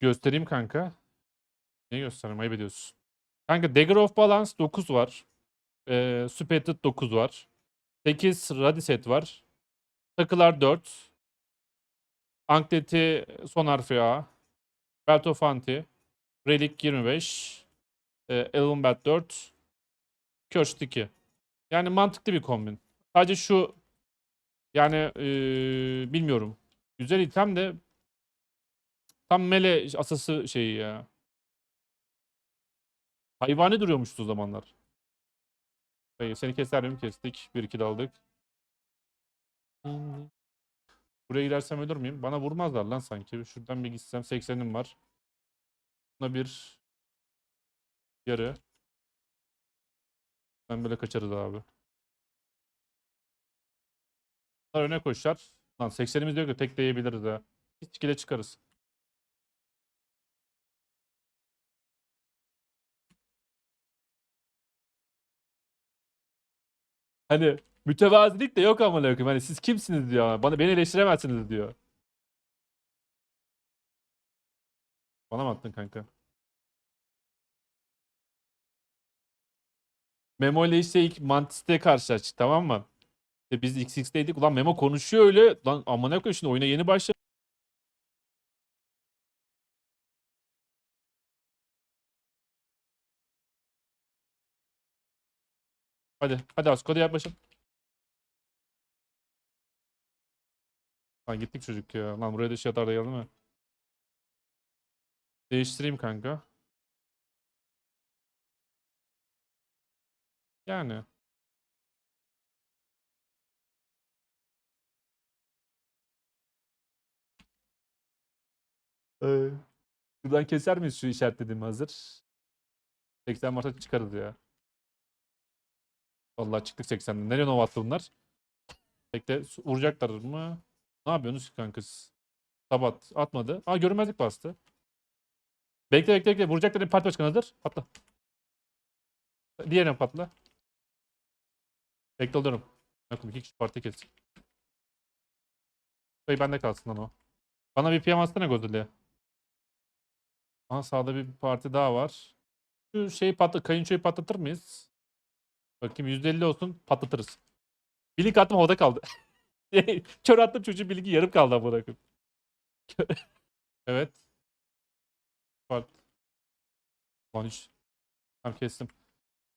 Göstereyim kanka. Ne göstereyim? Ayıp ediyorsun. Kanka Dagger of Balance 9 var. Ee, Superated 9 var. 8 Radiset var. Takılar 4. Ankleti son harfi A. Belt of Anti. Relic 25. E, Elven Belt 4. Cursed 2. Yani mantıklı bir kombin. Sadece şu yani eee, bilmiyorum. Güzel item de tam mele asası şeyi ya. Hayvani duruyormuştu o zamanlar. Hayır, seni keser? Kestik. 1-2 daldık. Buraya gidersem ölür müyüm? Bana vurmazlar lan sanki. Şuradan bir gitsem 80'im var. Buna bir yarı. Ben böyle kaçarız abi. Bunlar öne koşar. Lan 80'imiz yok da tek değebiliriz ha. Hiç ikide çıkarız. Hani mütevazilik de yok amına koyayım. Hani siz kimsiniz diyor. Bana beni eleştiremezsiniz diyor. Bana mı attın kanka? Memo ile işte ilk Mantis'te karşılaştık tamam mı? İşte biz XX'teydik. Ulan Memo konuşuyor öyle. Lan amına koyayım şimdi oyuna yeni başladı. Hadi. Hadi Asko da yaklaşın. Lan gittik çocuk ya. Lan buraya da şey atar da geldi mi? Değiştireyim kanka. Yani. Ee, Şuradan keser miyiz şu işaretlediğimi hazır? 80 Mart'a çıkarız ya. Vallahi çıktık 80'den. Nereye nova bunlar? Bekle vuracaklar mı? Ne yapıyorsunuz kanka siz? Sabat atmadı. Aa görünmezlik bastı. Bekle bekle bekle. Vuracaklar parti başkanı hazır. Patla. Diğerine patla. Bekle alıyorum. Bakın iki kişi parti kes. Sayı bende kalsın lan o. Bana bir PM atsana Godzilla'ya. Aha sağda bir parti daha var. Şu şeyi patla, kayınçoyu patlatır mıyız? Bakayım %50 olsun patlatırız. Bilik attım havada kaldı. Kör attım çocuğun bilgi yarım kaldı amına evet. Part. Lan hiç. Tamam kestim.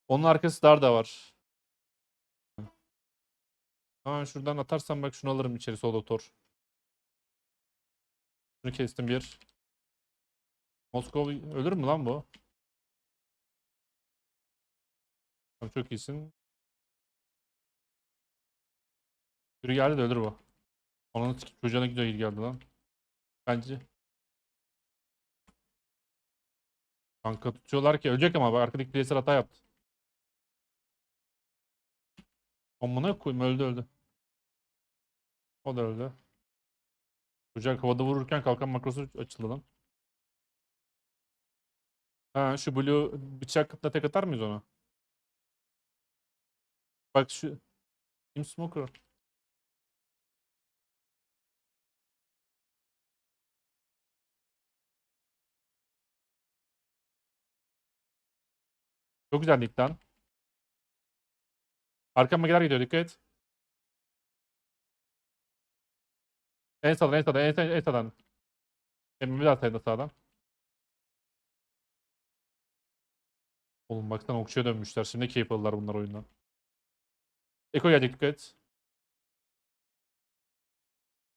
Onun arkası dar da var. Tamam şuradan atarsam bak şunu alırım içeri sol doktor. Şunu kestim bir. Moskova ölür mü lan bu? Tamam, çok iyisin. Yürü geldi de ölür bu. Onun çocuğuna gidiyor iyi geldi lan. Bence. Kanka tutuyorlar ki ölecek ama bak arkadaki player hata yaptı. Amına koyayım öldü öldü. O da öldü. Çocuk havada vururken kalkan makrosu açıldı lan. Ha şu blue bıçakla tek atar mıyız ona? Bak şu Team Smoker. Çok güzel nick lan. Arkama gider gidiyor dikkat. En sağdan en sağdan en sağdan en sağdan. Emmi daha sayın da sağdan. Oğlum baksana okçuya dönmüşler. Şimdi keyif alırlar bunlar oyundan. Eko gelecek dikkat et.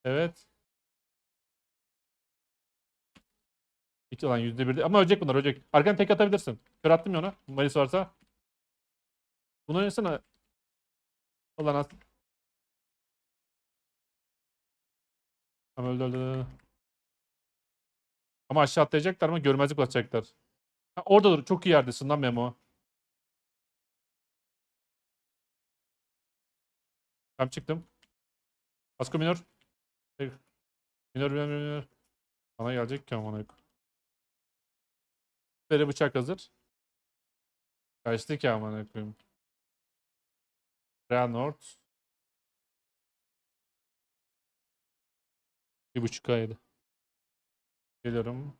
Evet. Hiç lan yüzde bir Ama ölecek bunlar ölecek. Arkadan tek atabilirsin. Kör attım ya ona. Malis varsa. Bunu oynasana. Ulan at. Tamam öldü öldü. Ama aşağı atlayacaklar mı? Görmezlik basacaklar. Ha, orada dur. Çok iyi yerdesin lan Memo. Tamam çıktım. Asko minör. Hey. Minör minör minör. Bana gelecek ki amına. Beri bıçak hazır. Kaçtı ki amına koyayım. Real. Bir buçuk aydı. Geliyorum.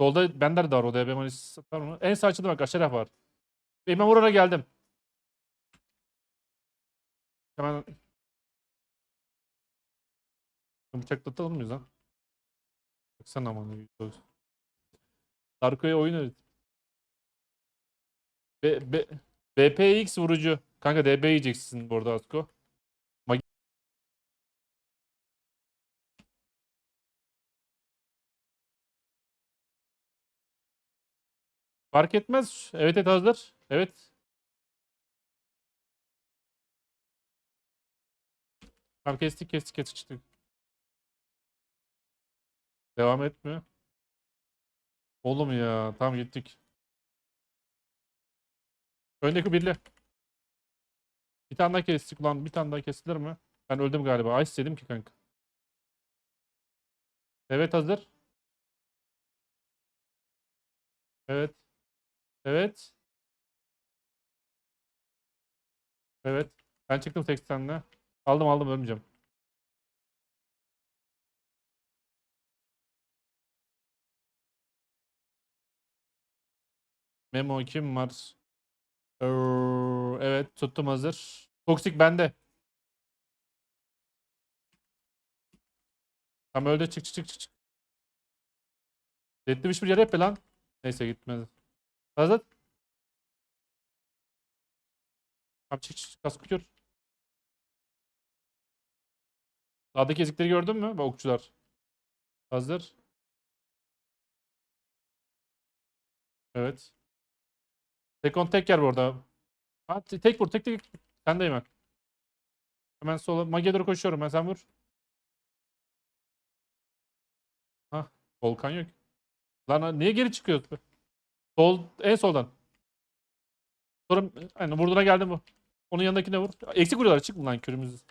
Solda Bender de var. Odaya Beman satar mı? En sağ açıda bak aşağıya var. Vur oraya geldim. Hemen bıçaklatalım mıyız lan? Baksana aman. Darko'ya oyun öğret. B, B, BPX vurucu. Kanka DB yiyeceksin bu arada Asko. Magi- Fark etmez. Evet evet hazır. Evet. Tamam kestik kestik kestik çıktık. Devam etmiyor. Oğlum ya. Tamam gittik. Öndeki birli. Bir tane daha kestik ulan. Bir tane daha kesilir mi? Ben öldüm galiba. Ice dedim ki kanka. Evet hazır. Evet. Evet. Evet. Ben çıktım 80'le. Aldım aldım ölmeyeceğim. Memo kim var? Evet tuttum hazır. Toksik bende. Tam öldü çık çık çık çık. Detlemiş bir yere hep lan. Neyse gitmedi. Hazır. Tamam çık çık. Kaskı kör. Sağdaki ezikleri gördün mü? Bak okçular. Hazır. Evet. Tek on tek yer bu arada. Ha, te- tek vur tek tek. Sen de hemen. Sola. Mage'ye doğru koşuyorum ben sen vur. Hah. Volkan yok. Lan ha, niye geri çıkıyorsun? Sol, en soldan. Sonra aynen vurduğuna geldi bu. Onun yanındakine vur. Eksik vuruyorlar çık lan körümüz.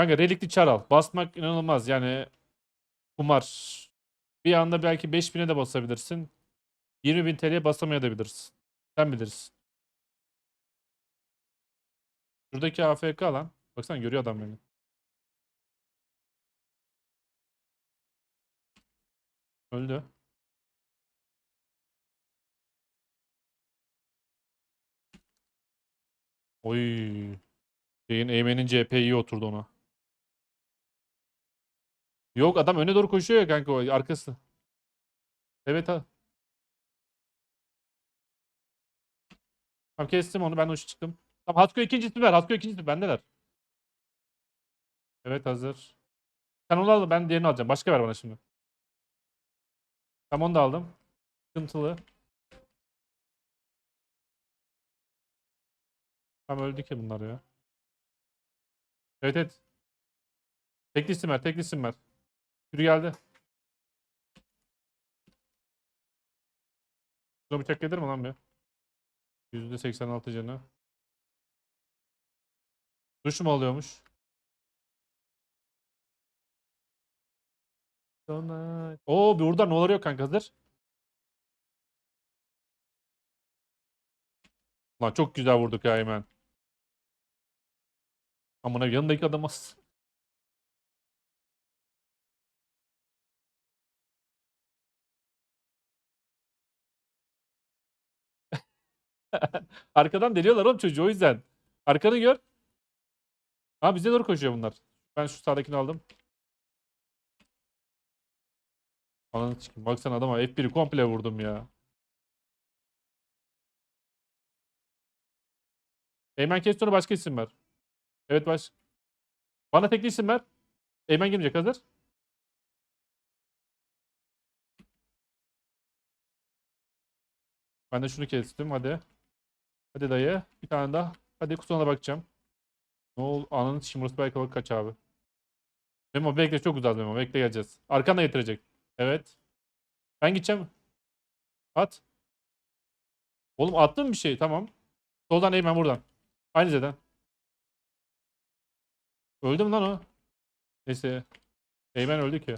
Kanka relikli çar al. Basmak inanılmaz yani kumar. Bir anda belki 5000'e de basabilirsin. 20.000 TL'ye basamayabilirsin. Sen bilirsin. Şuradaki AFK lan. Baksana görüyor adam beni. Öldü. Oy. Şeyin Eymen'in CP iyi oturdu ona. Yok adam öne doğru koşuyor ya kanka o arkası. Evet ha. Tamam kestim onu ben uç çıktım. Tamam Hasko ikincisi ver. Hasko ikincisi bendeler. Evet hazır. Sen onu al ben diğerini alacağım. Başka ver bana şimdi. Tamam onu da aldım. Sıkıntılı. Tamam öldü ki bunlar ya. Evet evet. Tekli isim ver. Tekli isim Yürü geldi. Şuna bıçak gelir mi lan bir? %86 canı. Duş mu alıyormuş? Oo burada ne oluyor kanka hazır. Lan çok güzel vurduk ya hemen. Amına yanındaki adam Arkadan deliyorlar oğlum çocuğu o yüzden. Arkanı gör. Ha bize doğru koşuyor bunlar. Ben şu sağdakini aldım. Ananı sikeyim. Baksana adama F1'i komple vurdum ya. Eymen kes sonra başka isim ver. Evet baş. Bana tekli isim ver. Eymen girmeyecek hazır. Ben de şunu kestim hadi. Hadi dayı. Bir tane daha. Hadi kutusuna bakacağım. Ne oldu? Ananı şimdi burası belki bak kaç abi. Memo bekle çok uzak Memo. Bekle geleceğiz. Arkana getirecek. Evet. Ben gideceğim. At. Oğlum attın bir şey tamam. Soldan Eymen buradan. Aynı zeden. Öldü lan o? Neyse. Eymen öldü ki.